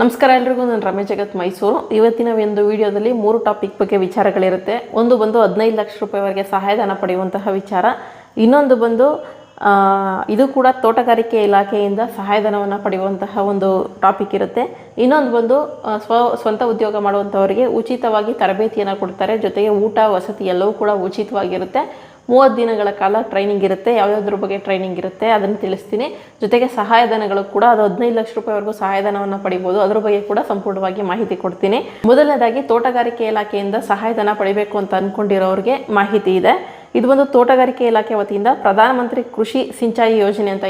ನಮಸ್ಕಾರ ಎಲ್ರಿಗೂ, ನಾನು ರಮೇಶ್ ಜಗತ್ ಮೈಸೂರು. ಇವತ್ತಿನ ಒಂದು ವಿಡಿಯೋದಲ್ಲಿ ಮೂರು ಟಾಪಿಕ್ ಬಗ್ಗೆ ವಿಚಾರಗಳಿರುತ್ತೆ. ಒಂದು ಬಂದು ಹದಿನೈದು ಲಕ್ಷ ರೂಪಾಯಿವರೆಗೆ ಸಹಾಯಧನ ಪಡೆಯುವಂತಹ ವಿಚಾರ. ಇನ್ನೊಂದು ಬಂದು ಇದು ಕೂಡ ತೋಟಗಾರಿಕೆ ಇಲಾಖೆಯಿಂದ ಸಹಾಯಧನವನ್ನು ಪಡೆಯುವಂತಹ ಒಂದು ಟಾಪಿಕ್ ಇರುತ್ತೆ. ಇನ್ನೊಂದು ಬಂದು ಸ್ವ, ಸ್ವಂತ ಉದ್ಯೋಗ ಮಾಡುವಂಥವರಿಗೆ ಉಚಿತವಾಗಿ ತರಬೇತಿಯನ್ನು ಕೊಡ್ತಾರೆ. ಜೊತೆಗೆ ಊಟ, ವಸತಿ ಎಲ್ಲವೂ ಕೂಡ ಉಚಿತವಾಗಿರುತ್ತೆ. ಮೂವತ್ತು ದಿನಗಳ ಕಾಲ ಟ್ರೈನಿಂಗ್ ಇರುತ್ತೆ, ಯಾವ್ಯಾವ್ದ್ರ ಬಗ್ಗೆ ಟ್ರೈನಿಂಗ್ ಇರುತ್ತೆ ಅದನ್ನು ತಿಳಿಸ್ತೀನಿ. ಜೊತೆಗೆ ಸಹಾಯಧನಗಳು ಕೂಡ ಅದು ಹದಿನೈದು ಲಕ್ಷ ರೂಪಾಯಿವರೆಗೂ ಸಹಾಯಧನವನ್ನು ಪಡಿಬೋದು. ಅದ್ರ ಬಗ್ಗೆ ಕೂಡ ಸಂಪೂರ್ಣವಾಗಿ ಮಾಹಿತಿ ಕೊಡ್ತೀನಿ. ಮೊದಲನೇದಾಗಿ ತೋಟಗಾರಿಕೆ ಇಲಾಖೆಯಿಂದ ಸಹಾಯಧನ ಪಡಿಬೇಕು ಅಂತ ಅಂದ್ಕೊಂಡಿರೋರಿಗೆ ಮಾಹಿತಿ ಇದೆ. ಇದು ಒಂದು ತೋಟಗಾರಿಕೆ ಇಲಾಖೆ ವತಿಯಿಂದ ಪ್ರಧಾನಮಂತ್ರಿ ಕೃಷಿ ಸಿಂಚಾಯಿ ಯೋಜನೆ ಅಂತ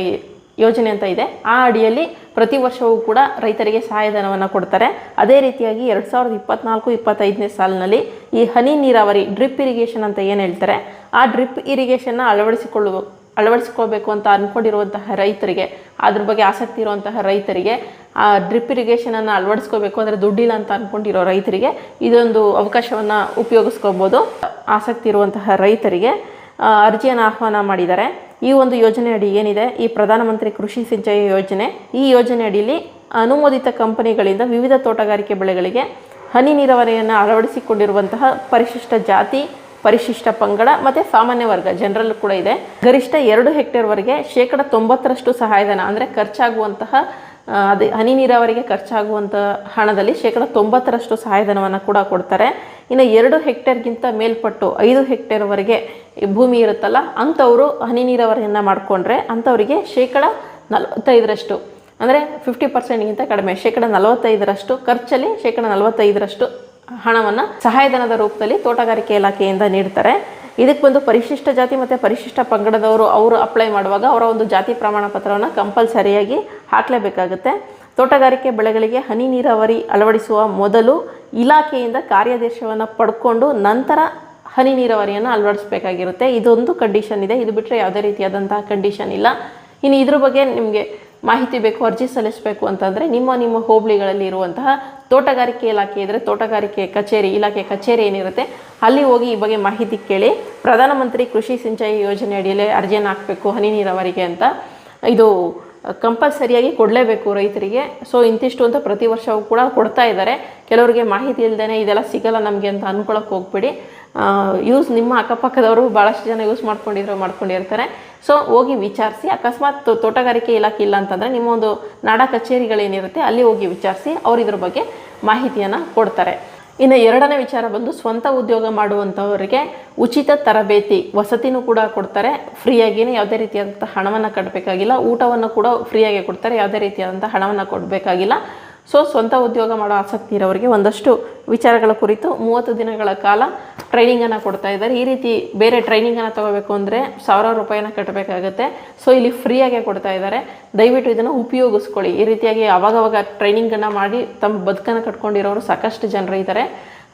ಯೋಜನೆ ಅಂತ ಇದೆ. ಆ ಅಡಿಯಲ್ಲಿ ಪ್ರತಿ ವರ್ಷವೂ ಕೂಡ ರೈತರಿಗೆ ಸಹಾಯಧನವನ್ನು ಕೊಡ್ತಾರೆ. ಅದೇ ರೀತಿಯಾಗಿ ಎರಡು ಸಾವಿರದ ಇಪ್ಪತ್ನಾಲ್ಕು, ಇಪ್ಪತ್ತೈದನೇ ಸಾಲಿನಲ್ಲಿ ಈ ಹನಿ ನೀರಾವರಿ ಡ್ರಿಪ್ ಇರಿಗೇಷನ್ ಅಂತ ಏನು ಹೇಳ್ತಾರೆ? ಆ ಡ್ರಿಪ್ ಇರಿಗೇಷನ್ನ ಅಳವಡಿಸಿಕೊಳ್ಳುವ ಅಳವಡಿಸ್ಕೋಬೇಕು ಅಂತ ಅಂದ್ಕೊಂಡಿರುವಂತಹ ರೈತರಿಗೆ, ಅದ್ರ ಬಗ್ಗೆ ಆಸಕ್ತಿ ಇರುವಂತಹ ರೈತರಿಗೆ ಆ ಡ್ರಿಪ್ ಇರಿಗೇಷನನ್ನು ಅಳವಡಿಸ್ಕೋಬೇಕು ಅಂದರೆ ದುಡ್ಡಿಲ್ಲ ಅಂತ ಅಂದ್ಕೊಂಡಿರೋ ರೈತರಿಗೆ ಇದೊಂದು ಅವಕಾಶವನ್ನು ಉಪಯೋಗಿಸ್ಕೋಬೋದು ಆಸಕ್ತಿ ಇರುವಂತಹ ರೈತರಿಗೆ ಅರ್ಜಿಯನ್ನು ಆಹ್ವಾನ ಮಾಡಿದ್ದಾರೆ. ಈ ಒಂದು ಯೋಜನೆ ಅಡಿ ಏನಿದೆ? ಈ ಪ್ರಧಾನಮಂತ್ರಿ ಕೃಷಿ ಸಿಂಚಾಯಿ ಯೋಜನೆ. ಈ ಯೋಜನೆ ಅಡಿಯಲ್ಲಿ ಅನುಮೋದಿತ ಕಂಪನಿಗಳಿಂದ ವಿವಿಧ ತೋಟಗಾರಿಕೆ ಬೆಳೆಗಳಿಗೆ ಹನಿ ನೀರಾವರಿಯನ್ನು ಅಳವಡಿಸಿಕೊಂಡಿರುವಂತಹ ಪರಿಶಿಷ್ಟ ಜಾತಿ, ಪರಿಶಿಷ್ಟ ಪಂಗಡ ಮತ್ತು ಸಾಮಾನ್ಯ ವರ್ಗ ಜನರಲ್ ಕೂಡ ಇದೆ. ಗರಿಷ್ಠ ಎರಡು ಹೆಕ್ಟೇರ್ವರೆಗೆ ಶೇಕಡ ತೊಂಬತ್ತರಷ್ಟು ಸಹಾಯಧನ ಅಂದರೆ ಖರ್ಚಾಗುವಂತಹ ಅದು ಹನಿ ನೀರಾವರಿಗೆ ಖರ್ಚಾಗುವಂಥ ಹಣದಲ್ಲಿ ಶೇಕಡ ತೊಂಬತ್ತರಷ್ಟು ಸಹಾಯಧನವನ್ನು ಕೂಡ ಕೊಡ್ತಾರೆ. ಇನ್ನು ಎರಡು ಹೆಕ್ಟೇರ್ಗಿಂತ ಮೇಲ್ಪಟ್ಟು ಐದು ಹೆಕ್ಟೇರ್ವರೆಗೆ ಭೂಮಿ ಇರುತ್ತಲ್ಲ, ಅಂಥವರು ಹನಿ ನೀರಾವರಿಯನ್ನು ಮಾಡಿಕೊಂಡ್ರೆ ಅಂಥವರಿಗೆ ಶೇಕಡ ನಲವತ್ತೈದರಷ್ಟು, ಅಂದರೆ ಫಿಫ್ಟಿ ಪರ್ಸೆಂಟ್ಗಿಂತ ಕಡಿಮೆ, ಶೇಕಡ ನಲವತ್ತೈದರಷ್ಟು, ಖರ್ಚಲ್ಲಿ ಶೇಕಡ ನಲವತ್ತೈದರಷ್ಟು ಹಣವನ್ನು ಸಹಾಯಧನದ ರೂಪದಲ್ಲಿ ತೋಟಗಾರಿಕೆ ಇಲಾಖೆಯಿಂದ ನೀಡ್ತಾರೆ. ಇದಕ್ಕೆ ಬಂದು ಪರಿಶಿಷ್ಟ ಜಾತಿ ಮತ್ತು ಪರಿಶಿಷ್ಟ ಪಂಗಡದವರು ಅವರು ಅಪ್ಲೈ ಮಾಡುವಾಗ ಅವರ ಒಂದು ಜಾತಿ ಪ್ರಮಾಣ ಪತ್ರವನ್ನು ಕಂಪಲ್ಸರಿಯಾಗಿ ಹಾಕಲೇಬೇಕಾಗುತ್ತೆ. ತೋಟಗಾರಿಕೆ ಬೆಳೆಗಳಿಗೆ ಹನಿ ನೀರಾವರಿ ಅಳವಡಿಸುವ ಮೊದಲು ಇಲಾಖೆಯಿಂದ ಕಾರ್ಯಾದೇಶವನ್ನು ಪಡ್ಕೊಂಡು ನಂತರ ಹನಿ ನೀರಾವರಿಯನ್ನು ಅಳವಡಿಸಬೇಕಾಗಿರುತ್ತೆ. ಇದೊಂದು ಕಂಡೀಷನ್ ಇದೆ. ಇದು ಬಿಟ್ಟರೆ ಯಾವುದೇ ರೀತಿಯಾದಂತಹ ಕಂಡೀಷನ್ ಇಲ್ಲ. ಇನ್ನು ಇದ್ರ ಬಗ್ಗೆ ನಿಮಗೆ ಮಾಹಿತಿ ಬೇಕು, ಅರ್ಜಿ ಸಲ್ಲಿಸಬೇಕು ಅಂತಂದರೆ ನಿಮ್ಮ ನಿಮ್ಮ ಹೋಬಳಿಗಳಲ್ಲಿ ಇರುವಂತಹ ತೋಟಗಾರಿಕೆ ಇಲಾಖೆ ಇದ್ದರೆ ತೋಟಗಾರಿಕೆ ಕಚೇರಿ, ಇಲಾಖೆ ಕಚೇರಿ ಏನಿರುತ್ತೆ, ಅಲ್ಲಿ ಹೋಗಿ ಈ ಬಗ್ಗೆ ಮಾಹಿತಿ ಕೇಳಿ. ಪ್ರಧಾನಮಂತ್ರಿ ಕೃಷಿ ಸಿಂಚಾಯಿ ಯೋಜನೆ ಅಡಿಯಲ್ಲಿ ಅರ್ಜಿಯನ್ನು ಹಾಕಬೇಕು ಹನಿ ನೀರಾವರಿಗೆ ಅಂತ. ಇದು ಕಂಪಲ್ಸರಿಯಾಗಿ ಕೊಡಲೇಬೇಕು ರೈತರಿಗೆ. ಸೊ ಇಂತಿಷ್ಟು ಅಂತ ಪ್ರತಿ ವರ್ಷವೂ ಕೂಡ ಕೊಡ್ತಾ ಇದ್ದಾರೆ. ಕೆಲವರಿಗೆ ಮಾಹಿತಿ ಇಲ್ಲದೇ ಇದೆಲ್ಲ ಸಿಗಲ್ಲ ನಮಗೆ ಅಂತ ಅಂದ್ಕೊಳಕ್ಕೆ ಹೋಗ್ಬೇಡಿ. ಯೂಸ್ ನಿಮ್ಮ ಅಕ್ಕಪಕ್ಕದವರು ಭಾಳಷ್ಟು ಜನ ಯೂಸ್ ಮಾಡ್ಕೊಂಡಿರೋ ಮಾಡ್ಕೊಂಡಿರ್ತಾರೆ. ಸೊ ಹೋಗಿ ವಿಚಾರಿಸಿ. ಅಕಸ್ಮಾತ್ ತೋಟಗಾರಿಕೆ ಇಲಾಖೆ ಇಲ್ಲ ಅಂತಂದರೆ ನಿಮ್ಮ ಒಂದು ನಾಡ ಕಚೇರಿಗಳೇನಿರುತ್ತೆ, ಅಲ್ಲಿ ಹೋಗಿ ವಿಚಾರಿಸಿ, ಅವ್ರು ಇದ್ರ ಬಗ್ಗೆ ಮಾಹಿತಿಯನ್ನು ಕೊಡ್ತಾರೆ. ಇನ್ನು ಎರಡನೇ ವಿಚಾರ ಬಂದು ಸ್ವಂತ ಉದ್ಯೋಗ ಮಾಡುವಂಥವರಿಗೆ ಉಚಿತ ತರಬೇತಿ ವಸತಿನೂ ಕೂಡ ಕೊಡ್ತಾರೆ. ಫ್ರೀಯಾಗಿಯೇ ಯಾವುದೇ ರೀತಿಯಾದಂಥ ಹಣವನ್ನು ಕಟ್ಟಬೇಕಾಗಿಲ್ಲ ಊಟವನ್ನು ಕೂಡ ಫ್ರೀಯಾಗಿ ಕೊಡ್ತಾರೆ. ಯಾವುದೇ ರೀತಿಯಾದಂಥ ಹಣವನ್ನು ಕೊಡಬೇಕಾಗಿಲ್ಲ. ಸೊ ಸ್ವಂತ ಉದ್ಯೋಗ ಮಾಡೋ ಆಸಕ್ತಿ ಇರೋರಿಗೆ ಒಂದಷ್ಟು ವಿಚಾರಗಳ ಕುರಿತು ಮೂವತ್ತು ದಿನಗಳ ಕಾಲ ಟ್ರೈನಿಂಗನ್ನು ಕೊಡ್ತಾ ಇದ್ದಾರೆ. ಈ ರೀತಿ ಬೇರೆ ಟ್ರೈನಿಂಗನ್ನು ತಗೋಬೇಕು ಅಂದರೆ ಸಾವಿರಾರು ರೂಪಾಯಿನ ಕಟ್ಟಬೇಕಾಗುತ್ತೆ. ಸೊ ಇಲ್ಲಿ ಫ್ರೀಯಾಗೆ ಕೊಡ್ತಾ ಇದ್ದಾರೆ. ದಯವಿಟ್ಟು ಇದನ್ನು ಉಪಯೋಗಿಸ್ಕೊಳ್ಳಿ. ಈ ರೀತಿಯಾಗಿ ಅವಾಗವಾಗ ಟ್ರೈನಿಂಗನ್ನು ಮಾಡಿ ತಮ್ಮ ಬದುಕನ್ನು ಕಟ್ಕೊಂಡಿರೋರು ಸಾಕಷ್ಟು ಜನರು ಇದ್ದಾರೆ.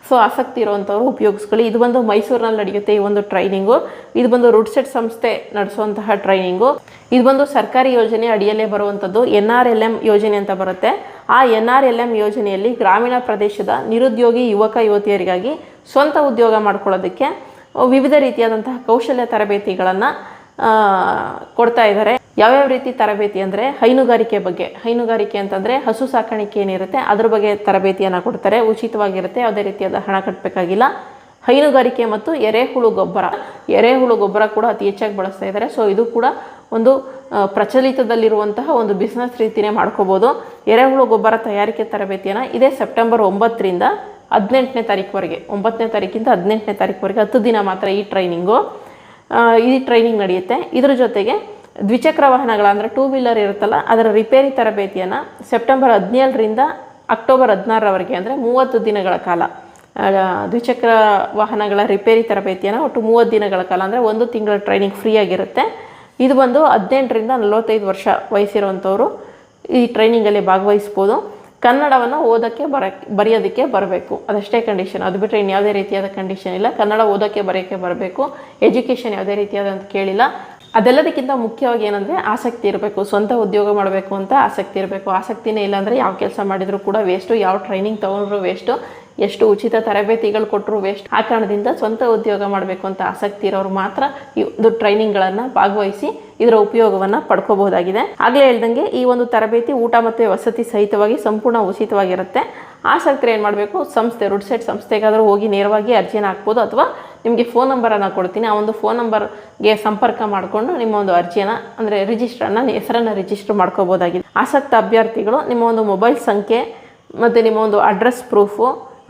ಸೊ ಆಸಕ್ತಿ ಇರುವಂಥವ್ರು ಉಪಯೋಗಿಸ್ಕೊಳ್ಳಿ. ಇದು ಬಂದು ಮೈಸೂರಿನಲ್ಲಿ ನಡೆಯುತ್ತೆ ಈ ಒಂದು ಟ್ರೈನಿಂಗು ಇದು ಬಂದು ರೂಡ್ಸೆಟ್ ಸಂಸ್ಥೆ ನಡೆಸುವಂತಹ ಟ್ರೈನಿಂಗು ಇದು ಬಂದು ಸರ್ಕಾರಿ ಯೋಜನೆ ಅಡಿಯಲ್ಲೇ ಬರುವಂಥದ್ದು ಎನ್ ಆರ್ ಎಲ್ ಎಂ ಯೋಜನೆ ಅಂತ ಬರುತ್ತೆ. ಆ ಎನ್ ಆರ್ ಎಲ್ ಎಂ ಯೋಜನೆಯಲ್ಲಿ ಗ್ರಾಮೀಣ ಪ್ರದೇಶದ ನಿರುದ್ಯೋಗಿ ಯುವಕ, ಯುವತಿಯರಿಗಾಗಿ ಸ್ವಂತ ಉದ್ಯೋಗ ಮಾಡ್ಕೊಳ್ಳೋದಕ್ಕೆ ವಿವಿಧ ರೀತಿಯಾದಂತಹ ಕೌಶಲ್ಯ ತರಬೇತಿಗಳನ್ನು ಕೊಡ್ತಾ ಇದ್ದಾರೆ. ಯಾವ್ಯಾವ ರೀತಿ ತರಬೇತಿ ಅಂದರೆ ಹೈನುಗಾರಿಕೆ ಬಗ್ಗೆ? ಹೈನುಗಾರಿಕೆ ಅಂತಂದರೆ ಹಸು ಸಾಕಾಣಿಕೆ ಏನಿರುತ್ತೆ, ಅದ್ರ ಬಗ್ಗೆ ತರಬೇತಿಯನ್ನು ಕೊಡ್ತಾರೆ. ಉಚಿತವಾಗಿರುತ್ತೆ, ಯಾವುದೇ ರೀತಿಯಾದ ಹಣ ಕಟ್ಟಬೇಕಾಗಿಲ್ಲ ಹೈನುಗಾರಿಕೆ ಮತ್ತು ಎರೆಹುಳು ಗೊಬ್ಬರ. ಎರೆಹುಳು ಗೊಬ್ಬರ ಕೂಡ ಅತಿ ಹೆಚ್ಚಾಗಿ ಬಳಸ್ತಾ ಇದ್ದಾರೆ. ಸೊ ಇದು ಕೂಡ ಒಂದು ಪ್ರಚಲಿತದಲ್ಲಿರುವಂತಹ ಒಂದು ಬಿಸ್ನೆಸ್ ರೀತಿಯೇ ಮಾಡ್ಕೋಬೋದು. ಎರೆಹುಳು ಗೊಬ್ಬರ ತಯಾರಿಕೆ ತರಬೇತಿಯನ್ನು ಇದೇ ಸೆಪ್ಟೆಂಬರ್ ಒಂಬತ್ತರಿಂದ ಹದಿನೆಂಟನೇ ತಾರೀಕುವರೆಗೆ, ಒಂಬತ್ತನೇ ತಾರೀಕಿಂದ ಹದಿನೆಂಟನೇ ತಾರೀಕುವರೆಗೆ, ಹತ್ತು ದಿನ ಮಾತ್ರ ಈ ಟ್ರೈನಿಂಗು ಈ ಟ್ರೈನಿಂಗ್ ನಡೆಯುತ್ತೆ. ಇದ್ರ ಜೊತೆಗೆ ದ್ವಿಚಕ್ರ ವಾಹನಗಳ ಅಂದರೆ ಟೂ ವೀಲರ್ ಇರುತ್ತಲ್ಲ, ಅದರ ರಿಪೇರಿ ತರಬೇತಿಯನ್ನು ಸೆಪ್ಟೆಂಬರ್ ಹದಿನೇಳರಿಂದ ಅಕ್ಟೋಬರ್ ಹದಿನಾರರವರೆಗೆ ಅಂದರೆ ಮೂವತ್ತು ದಿನಗಳ ಕಾಲ. ದ್ವಿಚಕ್ರ ವಾಹನಗಳ ರಿಪೇರಿ ತರಬೇತಿಯನ್ನು ಒಟ್ಟು ಮೂವತ್ತು ದಿನಗಳ ಕಾಲ ಅಂದರೆ ಒಂದು ತಿಂಗಳ ಟ್ರೈನಿಂಗ್ ಫ್ರೀ ಆಗಿರುತ್ತೆ. ಇದು ಬಂದು ಹದಿನೆಂಟರಿಂದ ನಲವತ್ತೈದು ವರ್ಷ ವಯಸ್ಸಿರುವಂಥವರು ಈ ಟ್ರೈನಿಂಗಲ್ಲಿ ಭಾಗವಹಿಸ್ಬೋದು. ಕನ್ನಡವನ್ನು ಓದೋಕ್ಕೆ ಬರ, ಬರೆಯೋದಕ್ಕೆ ಬರಬೇಕು. ಅದಷ್ಟೇ ಕಂಡೀಷನ್ ಅದು ಬಿಟ್ಟರೆ ಇನ್ಯಾವುದೇ ರೀತಿಯಾದ ಕಂಡೀಷನ್ ಇಲ್ಲ. ಕನ್ನಡ ಓದೋಕ್ಕೆ ಬರೆಯೋಕ್ಕೆ ಬರಬೇಕು. ಎಜುಕೇಷನ್ ಯಾವುದೇ ರೀತಿಯಾದಂತ ಕೇಳಿಲ್ಲ. ಅದೆಲ್ಲದಕ್ಕಿಂತ ಮುಖ್ಯವಾಗಿ ಏನಂದರೆ ಆಸಕ್ತಿ ಇರಬೇಕು, ಸ್ವಂತ ಉದ್ಯೋಗ ಮಾಡಬೇಕು ಅಂತ ಆಸಕ್ತಿ ಇರಬೇಕು. ಆಸಕ್ತಿನೇ ಇಲ್ಲಾಂದರೆ ಯಾವ ಕೆಲಸ ಮಾಡಿದರೂ ಕೂಡ ವೇಸ್ಟು ಯಾವ ಟ್ರೈನಿಂಗ್ ತೊಗೊಂಡ್ರೂ ವೇಸ್ಟು ಎಷ್ಟು ಉಚಿತ ತರಬೇತಿಗಳು ಕೊಟ್ಟರು ವೇಸ್ಟ್ ಆ ಕಾರಣದಿಂದ ಸ್ವಂತ ಉದ್ಯೋಗ ಮಾಡಬೇಕು ಅಂತ ಆಸಕ್ತಿ ಇರೋರು ಮಾತ್ರ ಈ ಒಂದು ಟ್ರೈನಿಂಗ್ಗಳನ್ನು ಭಾಗವಹಿಸಿ ಇದರ ಉಪಯೋಗವನ್ನು ಪಡ್ಕೋಬಹುದಾಗಿದೆ. ಆಗಲೇ ಹೇಳ್ದಂಗೆ ಈ ಒಂದು ತರಬೇತಿ ಊಟ ಮತ್ತು ವಸತಿ ಸಹಿತವಾಗಿ ಸಂಪೂರ್ಣ ಉಚಿತವಾಗಿರುತ್ತೆ. ಆಸಕ್ತರು ಏನು ಮಾಡಬೇಕು? ಸಂಸ್ಥೆ ರುಡ್ ಸೆಟ್ ಸಂಸ್ಥೆಗಾದರೂ ಹೋಗಿ ನೇರವಾಗಿ ಅರ್ಜಿಯನ್ನು ಹಾಕ್ಬೋದು ಅಥವಾ ನಿಮಗೆ ಫೋನ್ ನಂಬರನ್ನು ಕೊಡ್ತೀನಿ. ಆ ಒಂದು ಫೋನ್ ನಂಬರ್ಗೆ ಸಂಪರ್ಕ ಮಾಡಿಕೊಂಡು ನಿಮ್ಮ ಒಂದು ಅರ್ಜಿಯನ್ನು, ಅಂದರೆ ರಿಜಿಸ್ಟ್ರನ್ನು ಹೆಸರನ್ನು ರಿಜಿಸ್ಟರ್ ಮಾಡ್ಕೋಬೋದಾಗಿದೆ ಆಸಕ್ತ ಅಭ್ಯರ್ಥಿಗಳು ನಿಮ್ಮ ಒಂದು ಮೊಬೈಲ್ ಸಂಖ್ಯೆ ಮತ್ತು ನಿಮ್ಮ ಒಂದು address proof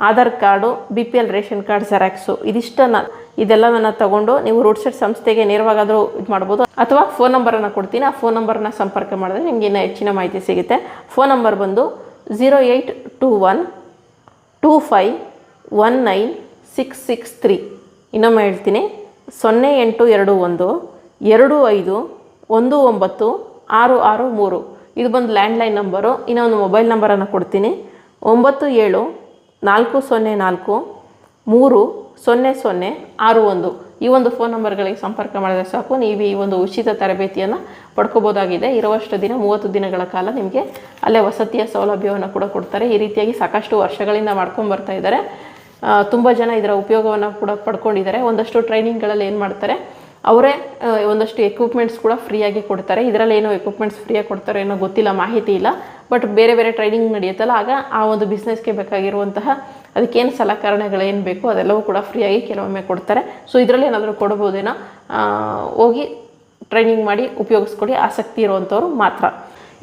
Aadhaar card, B P L, ration card, xerox, ಇದಿಷ್ಟನ್ನು ಇದೆಲ್ಲವನ್ನು ತಗೊಂಡು ನೀವು ರೋಡ್ ಸೆಟ್ ಸಂಸ್ಥೆಗೆ ನೇರವಾಗಾದರೂ ಇದು ಮಾಡ್ಬೋದು. ಅಥವಾ ಫೋನ್ ನಂಬರನ್ನು ಕೊಡ್ತೀನಿ. ಆ ಫೋನ್ ನಂಬರನ್ನ ಸಂಪರ್ಕ ಮಾಡಿದ್ರೆ ನಿಮಗೆ ಇನ್ನೂ ಹೆಚ್ಚಿನ ಮಾಹಿತಿ ಸಿಗುತ್ತೆ. ಫೋನ್ ನಂಬರ್ ಬಂದು zero eight two one two five one nine six six three ಇನ್ನೊಮ್ಮೆ ಹೇಳ್ತೀನಿ. ಸೊನ್ನೆ ಎಂಟು ಎರಡು ಒಂದು ಎರಡು ಐದು ಒಂದು ಒಂಬತ್ತು ಆರು ಆರು ಮೂರು. ಇದು ಬಂದು ಲ್ಯಾಂಡ್ಲೈನ್ ನಂಬರು ಇನ್ನೊಂದು ಮೊಬೈಲ್ ನಂಬರನ್ನು ಕೊಡ್ತೀನಿ. ಒಂಬತ್ತು ಏಳು ನಾಲ್ಕು ಸೊನ್ನೆ ನಾಲ್ಕು, ಮೂರು ಸೊನ್ನೆ ಸೊನ್ನೆ ಆರು ಒಂದು. ಈ ಒಂದು ಫೋನ್ ನಂಬರ್ಗಳಿಗೆ ಸಂಪರ್ಕ ಮಾಡಿದರೆ ಸಾಕು. ನೀವು ಈ ಒಂದು ಉಚಿತ ತರಬೇತಿಯನ್ನು ಪಡ್ಕೋಬೋದಾಗಿದೆ ಇರುವಷ್ಟು ದಿನ, ಮೂವತ್ತು ದಿನಗಳ ಕಾಲ ನಿಮಗೆ ಅಲ್ಲೇ ವಸತಿಯ ಸೌಲಭ್ಯವನ್ನು ಕೂಡ ಕೊಡ್ತಾರೆ. ಈ ರೀತಿಯಾಗಿ ಸಾಕಷ್ಟು ವರ್ಷಗಳಿಂದ ಮಾಡ್ಕೊಂಡು ಬರ್ತಾ ಇದ್ದಾರೆ. ತುಂಬ ಜನ ಇದರ ಉಪಯೋಗವನ್ನು ಕೂಡ ಪಡ್ಕೊಂಡಿದ್ದಾರೆ. ಒಂದಷ್ಟು ಟ್ರೈನಿಂಗ್ಗಳಲ್ಲಿ ಏನು ಮಾಡ್ತಾರೆ, ಅವರೇ ಒಂದಷ್ಟು ಎಕ್ವಿಪ್ಮೆಂಟ್ಸ್ ಕೂಡ ಫ್ರೀಯಾಗಿ ಕೊಡ್ತಾರೆ. ಇದರಲ್ಲಿ ಏನೋ ಎಕ್ವಿಪ್ಮೆಂಟ್ಸ್ ಫ್ರೀಯಾಗಿ ಕೊಡ್ತಾರೆ ಏನೋ ಗೊತ್ತಿಲ್ಲ, ಮಾಹಿತಿ ಇಲ್ಲ. ಬಟ್ ಬೇರೆ ಬೇರೆ ಟ್ರೈನಿಂಗ್ ನಡೆಯುತ್ತಲ್ಲ, ಆಗ ಆ ಒಂದು ಬಿಸ್ನೆಸ್ಗೆ ಬೇಕಾಗಿರುವಂತಹ ಅದಕ್ಕೇನು ಸಲಕರಣೆಗಳೇನು ಬೇಕು ಅದೆಲ್ಲವೂ ಕೂಡ ಫ್ರೀಯಾಗಿ ಕೆಲವೊಮ್ಮೆ ಕೊಡ್ತಾರೆ. ಸೊ ಇದರಲ್ಲಿ ಏನಾದರೂ ಕೊಡ್ಬೋದೇನೋ ಹೋಗಿ ಟ್ರೈನಿಂಗ್ ಮಾಡಿ ಉಪಯೋಗಿಸ್ಕೊಳ್ಳಿ, ಆಸಕ್ತಿ ಇರುವಂಥವ್ರು ಮಾತ್ರ.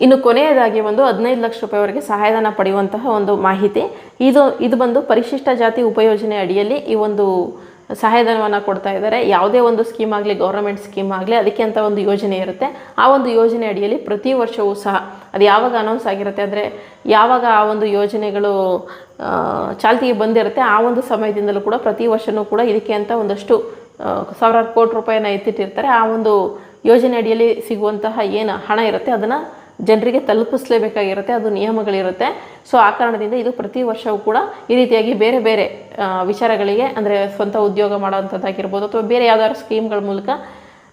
ಇನ್ನು ಕೊನೆಯದಾಗಿ ಒಂದು ಹದಿನೈದು ಲಕ್ಷ ರೂಪಾಯಿವರೆಗೆ ಸಹಾಯಧನ ಪಡೆಯುವಂತಹ ಒಂದು ಮಾಹಿತಿ. ಇದು ಇದು ಬಂದು ಪರಿಶಿಷ್ಟ ಜಾತಿ ಉಪಯೋಜನೆ ಅಡಿಯಲ್ಲಿ ಈ ಒಂದು ಸಹಾಯಧನವನ್ನು ಕೊಡ್ತಾ ಇದ್ದಾರೆ. ಯಾವುದೇ ಒಂದು ಸ್ಕೀಮ್ ಆಗಲಿ ಗೌರ್ಮೆಂಟ್ ಸ್ಕೀಮ್ ಆಗಲಿ, ಅದಕ್ಕೆ ಅಂತ ಒಂದು ಯೋಜನೆ ಇರುತ್ತೆ. ಆ ಒಂದು ಯೋಜನೆ ಅಡಿಯಲ್ಲಿ ಪ್ರತಿ ವರ್ಷವೂ ಸಹ ಅದು ಯಾವಾಗ ಅನೌನ್ಸ್ ಆಗಿರುತ್ತೆ ಅಂದರೆ, ಯಾವಾಗ ಆ ಒಂದು ಯೋಜನೆಗಳು ಚಾಲ್ತಿಗೆ ಬಂದಿರುತ್ತೆ, ಆ ಒಂದು ಸಮಯದಿಂದಲೂ ಕೂಡ ಪ್ರತಿ ವರ್ಷವೂ ಕೂಡ ಇದಕ್ಕೆ ಅಂತ ಒಂದಷ್ಟು ಸಾವಿರಾರು ಕೋಟಿ ರೂಪಾಯಿನ ಎತ್ತಿಟ್ಟಿರ್ತಾರೆ. ಆ ಒಂದು ಯೋಜನೆ ಅಡಿಯಲ್ಲಿ ಸಿಗುವಂತಹ ಏನು ಹಣ ಇರುತ್ತೆ, ಅದನ್ನು ಜನರಿಗೆ ತಲುಪಿಸಲೇಬೇಕಾಗಿರುತ್ತೆ, ಅದು ನಿಯಮಗಳಿರುತ್ತೆ. ಸೊ ಆ ಕಾರಣದಿಂದ ಇದು ಪ್ರತಿ ವರ್ಷವೂ ಕೂಡ ಈ ರೀತಿಯಾಗಿ ಬೇರೆ ಬೇರೆ ವಿಚಾರಗಳಿಗೆ, ಅಂದರೆ ಸ್ವಂತ ಉದ್ಯೋಗ ಮಾಡೋವಂಥದ್ದಾಗಿರ್ಬೋದು ಅಥವಾ ಬೇರೆ ಯಾವ್ದಾದ್ರು ಸ್ಕೀಮ್ಗಳ ಮೂಲಕ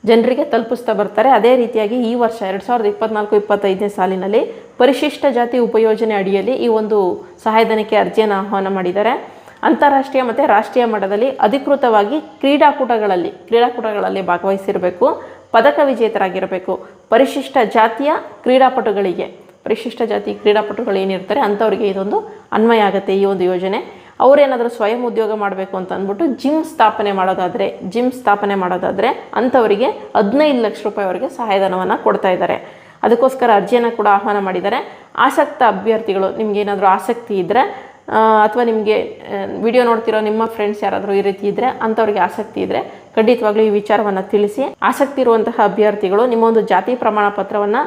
ಜನರಿಗೆ ತಲುಪಿಸ್ತಾ ಬರ್ತಾರೆ. ಅದೇ ರೀತಿಯಾಗಿ ಈ ವರ್ಷ ಎರಡು ಸಾವಿರದ ಇಪ್ಪತ್ನಾಲ್ಕು, ಇಪ್ಪತ್ತೈದನೇ ಸಾಲಿನಲ್ಲಿ ಪರಿಶಿಷ್ಟ ಜಾತಿ ಉಪಯೋಜನೆ ಅಡಿಯಲ್ಲಿ ಈ ಒಂದು ಸಹಾಯಧನಕ್ಕೆ ಅರ್ಜಿಯನ್ನು ಆಹ್ವಾನ ಮಾಡಿದ್ದಾರೆ. ಅಂತಾರಾಷ್ಟ್ರೀಯ ಮತ್ತು ರಾಷ್ಟ್ರೀಯ ಮಟ್ಟದಲ್ಲಿ ಅಧಿಕೃತವಾಗಿ ಕ್ರೀಡಾಕೂಟಗಳಲ್ಲಿ ಕ್ರೀಡಾಕೂಟಗಳಲ್ಲಿ ಭಾಗವಹಿಸಿರಬೇಕು. ಪದಕ ವಿಜೇತರಾಗಿರಬೇಕು. ಪರಿಶಿಷ್ಟ ಜಾತಿಯ ಕ್ರೀಡಾಪಟುಗಳಿಗೆ, ಪರಿಶಿಷ್ಟ ಜಾತಿ ಕ್ರೀಡಾಪಟುಗಳು ಏನಿರ್ತಾರೆ ಅಂಥವ್ರಿಗೆ ಇದೊಂದು ಅನ್ವಯ ಆಗುತ್ತೆ ಈ ಒಂದು ಯೋಜನೆ. ಅವರೇನಾದರೂ ಸ್ವಯಂ ಉದ್ಯೋಗ ಮಾಡಬೇಕು ಅಂತ ಅಂದ್ಬಿಟ್ಟು ಜಿಮ್ ಸ್ಥಾಪನೆ ಮಾಡೋದಾದರೆ, ಜಿಮ್ ಸ್ಥಾಪನೆ ಮಾಡೋದಾದರೆ ಅಂಥವರಿಗೆ ಹದಿನೈದು ಲಕ್ಷ ರೂಪಾಯಿವರೆಗೆ ಸಹಾಯಧನವನ್ನು ಕೊಡ್ತಾ ಇದ್ದಾರೆ. ಅದಕ್ಕೋಸ್ಕರ ಅರ್ಜಿಯನ್ನು ಕೂಡ ಆಹ್ವಾನ ಮಾಡಿದ್ದಾರೆ. ಆಸಕ್ತ ಅಭ್ಯರ್ಥಿಗಳು, ನಿಮ್ಗೆ ಏನಾದರೂ ಆಸಕ್ತಿ ಇದ್ದರೆ ಅಥವಾ ನಿಮಗೆ ವಿಡಿಯೋ ನೋಡ್ತಿರೋ ನಿಮ್ಮ ಫ್ರೆಂಡ್ಸ್ ಯಾರಾದರೂ ಈ ರೀತಿ ಇದ್ದರೆ ಅಂಥವ್ರಿಗೆ ಆಸಕ್ತಿ ಇದ್ದರೆ ಖಂಡಿತವಾಗ್ಲೂ ಈ ವಿಚಾರವನ್ನು ತಿಳಿಸಿ. ಆಸಕ್ತಿ ಇರುವಂತಹ ಅಭ್ಯರ್ಥಿಗಳು ನಿಮ್ಮ ಒಂದು ಜಾತಿ ಪ್ರಮಾಣ ಪತ್ರವನ್ನು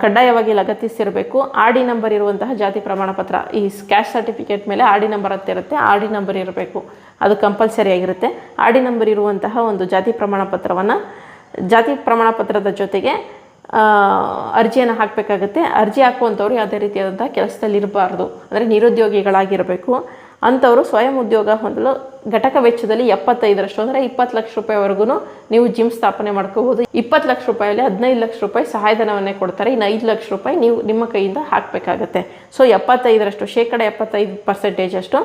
ಕಡ್ಡಾಯವಾಗಿ ಲಗತ್ತಿಸಿರಬೇಕು. ಆರ್ ಡಿ ನಂಬರ್ ಇರುವಂತಹ ಜಾತಿ ಪ್ರಮಾಣ ಪತ್ರ ಈ ಕ್ಯಾಶ್ ಸರ್ಟಿಫಿಕೇಟ್ ಮೇಲೆ ಆರ್ ಡಿ ನಂಬರ್ ಅಂತ ಇರುತ್ತೆ. ಆರ್ ಡಿ ನಂಬರ್ ಇರಬೇಕು. ಅದು ಕಂಪಲ್ಸರಿ ಆಗಿರುತ್ತೆ. ಆರ್ ಡಿ ನಂಬರ್ ಇರುವಂತಹ ಒಂದು ಜಾತಿ ಪ್ರಮಾಣ ಪತ್ರವನ್ನು ಜಾತಿ ಪ್ರಮಾಣ ಪತ್ರದ ಜೊತೆಗೆ ಅರ್ಜಿಯನ್ನು ಹಾಕಬೇಕಾಗುತ್ತೆ. ಅರ್ಜಿ ಹಾಕುವಂಥವ್ರು ಯಾವುದೇ ರೀತಿಯಾದಂಥ ಕೆಲಸದಲ್ಲಿ ಇರಬಾರ್ದು ಅಂದರೆ ನಿರುದ್ಯೋಗಿಗಳಾಗಿರಬೇಕು. ಅಂಥವರು ಸ್ವಯಂ ಉದ್ಯೋಗ ಹೊಂದಲು ಘಟಕ ವೆಚ್ಚದಲ್ಲಿ ಎಪ್ಪತ್ತೈದರಷ್ಟು ಅಂದರೆ ಇಪ್ಪತ್ತು ಲಕ್ಷ ರೂಪಾಯಿವರೆಗೂ ನೀವು ಜಿಮ್ ಸ್ಥಾಪನೆ ಮಾಡ್ಕೋಬೋದು ಇಪ್ಪತ್ತು ಲಕ್ಷ ರೂಪಾಯಲ್ಲಿ ಹದಿನೈದು ಲಕ್ಷ ರೂಪಾಯಿ ಸಹಾಯಧನವನ್ನೇ ಕೊಡ್ತಾರೆ. ಇನ್ನು ಐದು ಲಕ್ಷ ರೂಪಾಯಿ ನೀವು ನಿಮ್ಮ ಕೈಯಿಂದ ಹಾಕಬೇಕಾಗತ್ತೆ. ಸೊ ಎಪ್ಪತ್ತೈದರಷ್ಟು ಶೇಕಡ ಎಪ್ಪತ್ತೈದು ಪರ್ಸೆಂಟೇಜ್ ಅಷ್ಟು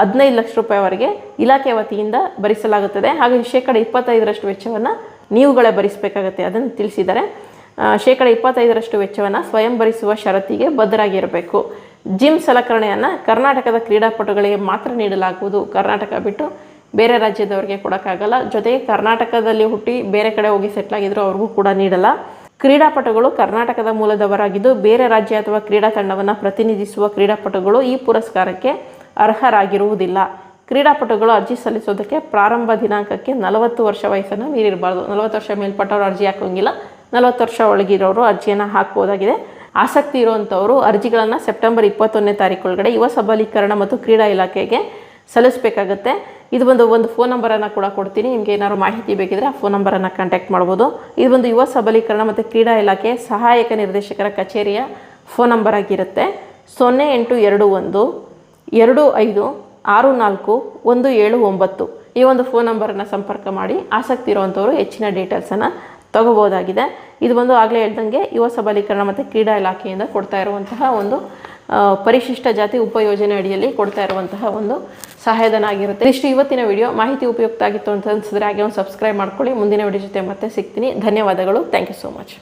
ಹದಿನೈದು ಲಕ್ಷ ರೂಪಾಯಿವರೆಗೆ ಇಲಾಖೆ ವತಿಯಿಂದ ಭರಿಸಲಾಗುತ್ತದೆ. ಹಾಗೆ ಶೇಕಡ ಇಪ್ಪತ್ತೈದರಷ್ಟು ವೆಚ್ಚವನ್ನು ನೀವುಗಳೇ ಭರಿಸಬೇಕಾಗತ್ತೆ. ಅದನ್ನು ತಿಳಿಸಿದ್ದಾರೆ. ಶೇಕಡ ಇಪ್ಪತ್ತೈದರಷ್ಟು ವೆಚ್ಚವನ್ನು ಸ್ವಯಂ ಭರಿಸುವ ಷರತ್ತಿಗೆ ಬದ್ಧರಾಗಿರಬೇಕು. ಜಿಮ್ ಸಲಕರಣೆಯನ್ನು ಕರ್ನಾಟಕದ ಕ್ರೀಡಾಪಟುಗಳಿಗೆ ಮಾತ್ರ ನೀಡಲಾಗುವುದು. ಕರ್ನಾಟಕ ಬಿಟ್ಟು ಬೇರೆ ರಾಜ್ಯದವರಿಗೆ ಕೊಡೋಕ್ಕಾಗಲ್ಲ. ಜೊತೆಗೆ ಕರ್ನಾಟಕದಲ್ಲಿ ಹುಟ್ಟಿ ಬೇರೆ ಕಡೆ ಹೋಗಿ ಸೆಟ್ಲ್ ಆಗಿದ್ರು ಅವ್ರಿಗೂ ಕೂಡ ನೀಡಲ್ಲ. ಕ್ರೀಡಾಪಟುಗಳು ಕರ್ನಾಟಕದ ಮೂಲದವರಾಗಿದ್ದು ಬೇರೆ ರಾಜ್ಯ ಅಥವಾ ಕ್ರೀಡಾ ತಂಡವನ್ನು ಪ್ರತಿನಿಧಿಸುವ ಕ್ರೀಡಾಪಟುಗಳು ಈ ಪುರಸ್ಕಾರಕ್ಕೆ ಅರ್ಹರಾಗಿರುವುದಿಲ್ಲ. ಕ್ರೀಡಾಪಟುಗಳು ಅರ್ಜಿ ಸಲ್ಲಿಸೋದಕ್ಕೆ ಪ್ರಾರಂಭ ದಿನಾಂಕಕ್ಕೆ ನಲವತ್ತು ವರ್ಷ ವಯಸ್ಸನ್ನು ಮೀರಿರಬಾರ್ದು. ನಲವತ್ತು ವರ್ಷ ಮೇಲ್ಪಟ್ಟವರು ಅರ್ಜಿ ಹಾಕೋಂಗಿಲ್ಲ ನಲವತ್ತು ವರ್ಷ ಒಳಗಿರೋರು ಅರ್ಜಿಯನ್ನು ಹಾಕ್ಬೋದಾಗಿದೆ. ಆಸಕ್ತಿ ಇರುವಂಥವರು ಅರ್ಜಿಗಳನ್ನು ಸೆಪ್ಟೆಂಬರ್ ಇಪ್ಪತ್ತೊಂದನೇ ತಾರೀಕು ಒಳಗಡೆ ಯುವ ಸಬಲೀಕರಣ ಮತ್ತು ಕ್ರೀಡಾ ಇಲಾಖೆಗೆ ಸಲ್ಲಿಸಬೇಕಾಗತ್ತೆ. ಇದು ಒಂದು ಒಂದು ಫೋನ್ ನಂಬರನ್ನು ಕೂಡ ಕೊಡ್ತೀನಿ. ನಿಮಗೆ ಏನಾದ್ರು ಮಾಹಿತಿ ಬೇಕಿದ್ರೆ ಆ ಫೋನ್ ನಂಬರನ್ನು ಕಾಂಟ್ಯಾಕ್ಟ್ ಮಾಡ್ಬೋದು. ಇದು ಒಂದು ಯುವ ಸಬಲೀಕರಣ ಮತ್ತು ಕ್ರೀಡಾ ಇಲಾಖೆ ಸಹಾಯಕ ನಿರ್ದೇಶಕರ ಕಚೇರಿಯ ಫೋನ್ ನಂಬರ್ ಆಗಿರುತ್ತೆ. ಸೊನ್ನೆ ಎಂಟು ಎರಡು ಒಂದು ಎರಡು ಐದು ಆರು ನಾಲ್ಕು ಒಂದು ಏಳು ಒಂಬತ್ತು ಈ ಒಂದು ಫೋನ್ ನಂಬರನ್ನು ಸಂಪರ್ಕ ಮಾಡಿ ಆಸಕ್ತಿ ಇರುವಂಥವರು ಹೆಚ್ಚಿನ ಡೀಟೇಲ್ಸನ್ನು ತಗೋಬೋದಾಗಿದೆ. ಇದು ಬಂದು ಆಗಲೇ ಹೇಳ್ದಂಗೆ ಯುವ ಸಬಲೀಕರಣ ಮತ್ತು ಕ್ರೀಡಾ ಇಲಾಖೆಯಿಂದ ಕೊಡ್ತಾ ಇರುವಂತಹ ಒಂದು ಪರಿಶಿಷ್ಟ ಜಾತಿ ಉಪಯೋಜನೆ ಅಡಿಯಲ್ಲಿ ಕೊಡ್ತಾ ಇರುವಂತಹ ಒಂದು ಸಹಾಯಧನ ಆಗಿರುತ್ತೆ ಇಷ್ಟು ಇವತ್ತಿನ ವಿಡಿಯೋ. ಮಾಹಿತಿ ಉಪಯುಕ್ತ ಆಗಿತ್ತು ಅಂತ ಅನಿಸಿದ್ರೆ ಹಾಗೆ ಒಂದು ಸಬ್ಸ್ಕ್ರೈಬ್ ಮಾಡ್ಕೊಳ್ಳಿ. ಮುಂದಿನ ವಿಡಿಯೋ ಜೊತೆ ಮತ್ತೆ ಸಿಗ್ತೀನಿ. ಧನ್ಯವಾದಗಳು. Thank you so much.